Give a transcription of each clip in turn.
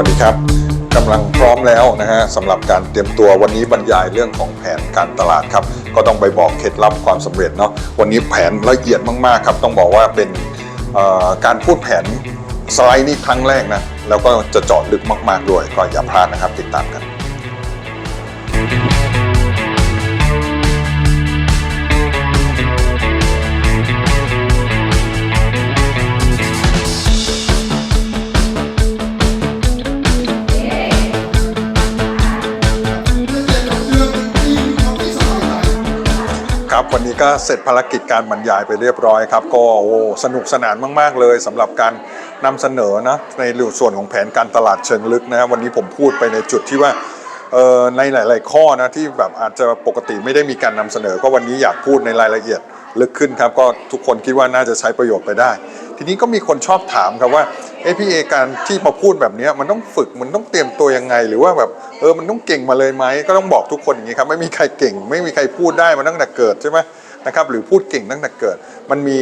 ัสดีครับกำลังพร้อมแล้วนะฮะสำหรับการเตรียมตัววันนี้บรรยายเรื่องของแผนการตลาดครับ ก็ต้องไปบอกเคล็ดลับความสำเร็จเนาะวันนี้แผนละเอียดมากๆครับ ต้องบอกว่าเป็นการพูดแผนสไลด์นี่ครั้งแรกนะแล้วก็จะเจาะลึกมาก ๆ ด้วยก็อย่าพลาดนะครับติดตามกัน ครับวันนี้ก็เสร็จภารกิจการบรรยายไปเรียบร้อยครับ ก็โอ้สนุกสนานมากๆเลยสำหรับการนำเสนอนะในส่วนของแผนการตลาดเชิงลึกนะวันนี้ผมพูดไปในจุดที่ว่าในหลาย ๆ ข้อนะที่แบบอาจจะปกติไม่ได้มีการนำเสนอ ก็วันนี้อยากพูดในรายละเอียดลึกขึ้นครับ ก็ทุกคนคิดว่าน่าจะใช้ประโยชน์ไปได้ ทีนี้ก็มีคนชอบถามครับว่า ไอพีเอการที่มาพูดแบบนี้มันต้องฝึกมันต้องเตรียมตัวยังไง หรือว่าแบบเออมันต้องเก่งมาเลยไหมก็ต้องบอกทุกคนอย่างนี้ครับไม่มีใครเก่ง ไม่มีใครพูดได้มาตั้งแต่เกิดใช่ไหม นะครับหรือพูดเก่งตั้งแต่เกิด มันมี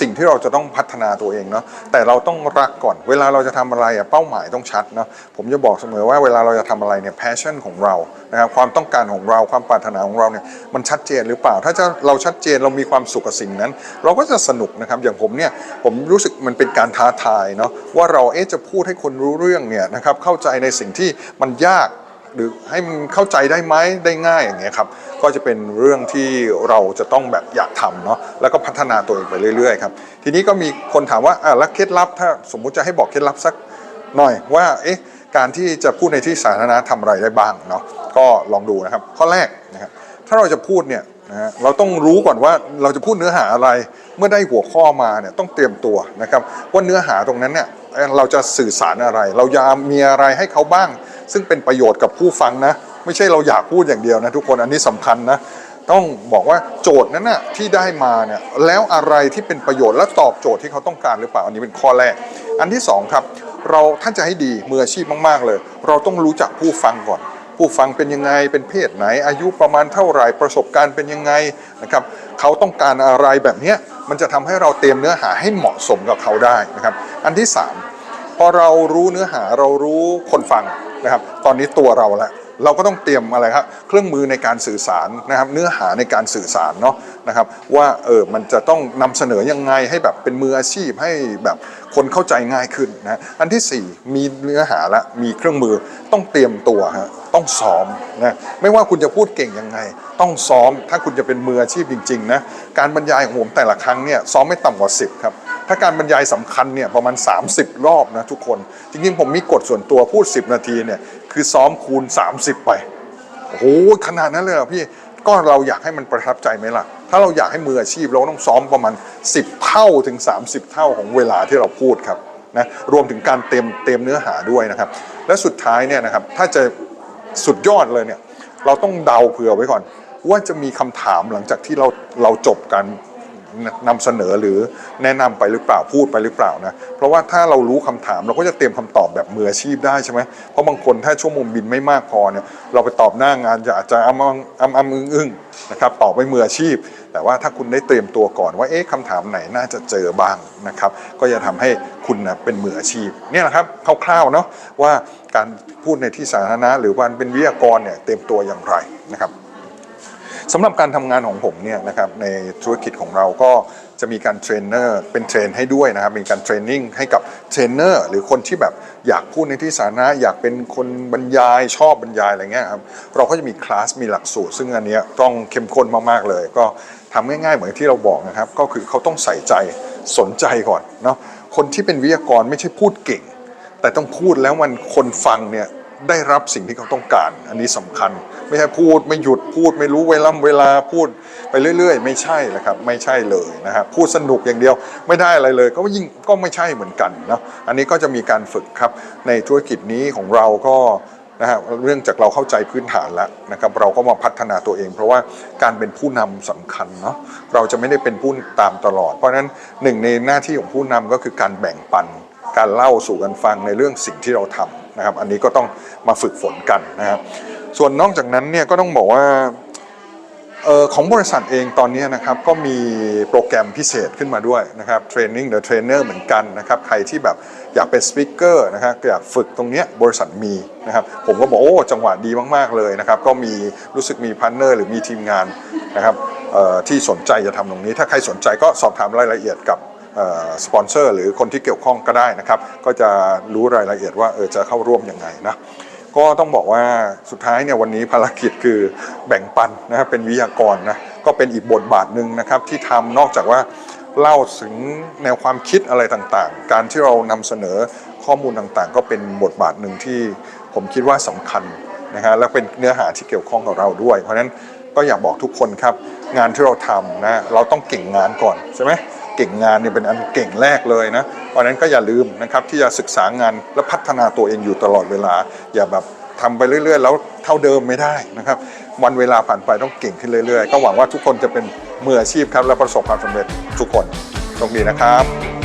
สิ่งที่เราจะต้องพัฒนาตัวเองเนาะแต่เราต้องรักก่อน เวลาเราจะทำอะไรอะเป้าหมายต้องชัดเนาะผมจะบอกเสมอว่าเวลาเราจะทำอะไรเนี่ย passion ของเรานะครับความต้องการของเราความปรารถนาของเราเนี่ยมันชัดเจนหรือเปล่า ถ้าจะเราชัดเจนเรามีความสุขกับสิ่งนั้น เราก็จะสนุกนะครับอย่างผมเนี่ยผมรู้สึกมันเป็นการท้าทายเนาะว่าเราเอ๊ะจะพูดให้คนรู้เรื่องเนี่ยนะครับเข้าใจในสิ่งที่มันยาก หรือให้มันเข้าใจได้ไหมได้ง่ายอย่างเงี้ยครับก็จะเป็นเรื่องที่เราจะต้องแบบอยากทำเนาะแล้วก็พัฒนาตัวเองไปเรื่อยๆครับทีนี้ก็มีคนถามว่าอะแล้วเคล็ดลับถ้าสมมุติจะให้บอกเคล็ดลับสักหน่อยว่าเอ๊ะการที่จะพูดในที่สาธารณะทำอะไรได้บ้างเนาะก็ลองดูนะครับข้อแรกนะครับถ้าเราจะพูดเนี่ยนะฮะเราต้องรู้ก่อนว่าเราจะพูดเนื้อหาอะไร เมื่อได้หัวข้อมาเนี่ยต้องเตรียมตัวนะครับว่าเนื้อหาตรงนั้นเนี่ยเอ่อเราจะสื่อสารอะไร เราจะมีอะไรให้เขาบ้าง ซึ่งเป็นประโยชน์กับผู้ฟังนะ ไม่ใช่เราอยากพูดอย่างเดียวนะทุกคนอันนี้สำคัญนะ ต้องบอกว่าโจทย์นั้นนะที่ได้มาเนี่ยแล้วอะไรที่เป็นประโยชน์และตอบโจทย์ที่เขาต้องการหรือเปล่าอันนี้เป็นข้อแรก อันที่สองครับเราถ้านจะให้ดีมืออาชีพมาก ๆ เลย เราต้องรู้จักผู้ฟังก่อน ผู้ฟังเป็นยังไงเป็นเพศไหน อายุประมาณเท่าไหร่ประสบการณ์เป็นยังไงนะครับเขาต้องการอะไรแบบนี้มันจะทำให้เราเตรียมเนื้อหาให้เหมาะสมกับเขาได้นะครับ อันที่สาม พอเรารู้เนื้อหาเรารู้คนฟังนะครับ ตอนนี้ตัวเราละเราก็ต้องเตรียมอะไรครับเครื่องมือในการสื่อสารนะครับ เนื้อหาในการสื่อสารเนาะนะครับ ว่าเออมันจะต้องนำเสนอยังไงให้แบบเป็นมืออาชีพให้แบบคนเข้าใจง่ายขึ้นนะอันที่สี่มีเนื้อหาละมีเครื่องมือต้องเตรียมตัวฮะต้องซ้อมนะไม่ว่าคุณจะพูดเก่งยังไง ต้องซ้อมถ้าคุณจะเป็นมืออาชีพจริงๆนะการบรรยายของผมแต่ละครั้งเนี่ยซ้อมไม่ต่ำกว่า 10 ครับ ถ้าการบรรยายสำคัญเนี่ยประมาณ 30 รอบนะทุกคน จริงๆ ผมมีกฎส่วนตัวพูด 10 นาทีเนี่ยคือซ้อมคูณ 30 ไปโอ้โหขนาดนั้นเลยเหรอพี่ก็เราอยากให้มันประทับใจไหมล่ะ ถ้าเราอยากให้มืออาชีพเราก็ต้องซ้อมประมาณ 10 เท่าถึง 30 เท่าของเวลาที่เราพูดครับนะรวมถึงการเต็มเต็มเนื้อหาด้วยนะครับ และสุดท้ายเนี่ยนะครับถ้าจะสุดยอดเลยเนี่ยเราต้องเดาเผื่อไว้ก่อน ว่าจะมีคำถามหลังจากที่เราเราจบการ นำเสนอหรือแนะนำไปหรือเปล่าพูดไปหรือเปล่านะเพราะว่าถ้าเรารู้คำถามเราก็จะเตรียมคำตอบแบบมืออาชีพได้ใช่ไหมเพราะบางคนถ้าชั่วโมงบินไม่มากพอเนี่ยเราไปตอบหน้างานจะอาจจะอ้ำอ้ำอ้ำอึ้งอึ้งนะครับตอบไม่มืออาชีพ แต่ว่าถ้าคุณได้เตรียมตัวก่อนว่าเอ๊ะคำถามไหนน่าจะเจอบ้างนะครับก็จะทำให้คุณนะเป็นมืออาชีพเนี่ยแหละครับคร่าวๆเนาะว่าการพูดในที่สาธารณะ หรือวันเป็นวิทยากรเนี่ยเตรียมตัวอย่างไรนะครับ สำหรับการทำงานของผมเนี่ยนะครับในธุรกิจของเราก็จะมีการเทรนเนอร์เป็นเทรนให้ด้วยนะครับมีการเทรนนิ่งให้กับเทรนเนอร์หรือคนที่แบบอยากพูดในที่สาธารณะอยากเป็นคนบรรยายชอบบรรยายอะไรเงี้ยครับเราก็จะมีคลาสมีหลักสูตร ซึ่งอันนี้ต้องเข้มข้นมากๆเลย ก็ทำง่ายๆ เหมือนที่เราบอกนะครับ ก็คือเขาต้องใส่ใจสนใจก่อนเนาะคนที่เป็นวิทยากรไม่ใช่พูดเก่ง แต่ต้องพูดแล้วมันคนฟังเนี่ย ได้รับสิ่งที่เขาต้องการ อันนี้สำคัญ ไม่ใช่พูดไม่หยุดพูดไม่รู้เวลาเวลาพูดไปเรื่อย ๆ ไม่ใช่แหละครับไม่ใช่เลยนะครับพูดสนุกอย่างเดียวไม่ได้อะไรเลย ก็ยิ่งก็ไม่ใช่เหมือนกันเนาะอันนี้ก็จะมีการฝึกครับในธุรกิจนี้ของเราก็นะฮะเรื่องจากเราเข้าใจพื้นฐานแล้วนะครับเราก็มาพัฒนาตัวเอง เพราะว่าการเป็นผู้นำสำคัญเนาะเราจะไม่ได้เป็นผู้ตามตลอด เพราะฉะนั้นหนึ่งในหน้าที่ของผู้นำก็คือการแบ่งปัน การเล่าสู่กันฟังในเรื่องสิ่งที่เราทำ นะครับ อันนี้ก็ต้องมาฝึกฝนกันนะครับ ส่วนนอกจากนั้นเนี่ยก็ต้องบอกว่าออของบริษัทเองตอนนี้นะครับก็มีโปรแกรมพิเศษขึ้นมาด้วยนะครับเทรนนิ่งเดอะเทรนเนอร์เหมือนกันนะครับใครที่แบบอยากเป็นสปิเกอร์นะครับอยากฝึกตรงนี้บริษัทมีนะครับผมก็บอกโอ้จังหวะดีมาก ๆ เลยนะครับก็มีรู้สึกมีพาร์เนอร์หรือมีทีมงานนะครับที่สนใจจะทำตรงนี้ ถ้าใครสนใจก็สอบถามรายละเอียดกับ สปอนเซอร์หรือคนที่เกี่ยวข้องก็ได้นะครับ ก็จะรู้รายละเอียดว่าเออจะเข้าร่วมยังไงนะก็ต้องบอกว่าสุดท้ายเนี่ยวันนี้ภารกิจคือแบ่งปันนะครับเป็นวิทยากรนะก็เป็นอีกบทบาทหนึ่งนะครับที่ทำนอกจากว่าเล่าถึงแนวความคิดอะไรต่างๆ การที่เรานำเสนอข้อมูลต่างๆ ก็เป็นบทบาทหนึ่งที่ผมคิดว่าสำคัญนะฮะและเป็นเนื้อหาที่เกี่ยวข้องกับเราด้วย เพราะฉะนั้นก็อยากบอกทุกคนครับ งานที่เราทำนะเราต้องเก่งงานก่อนใช่ไหม ก่งงานเนี่ยเป็นอันเก่งแรกเลยนะเพราะฉะนั้นก็อย่าลืมนะครับที่จะศึกษางานและพัฒนาตัวเองอยู่ตลอดเวลา อย่าแบบทำไปเรื่อย ๆ แล้วเท่าเดิมไม่ได้นะครับ วันเวลาผ่านไปต้องเก่งขึ้นเรื่อย ๆ ก็หวังว่าทุกคนจะเป็นมืออาชีพครับและประสบความสำเร็จทุกคนโชคดีนะครับ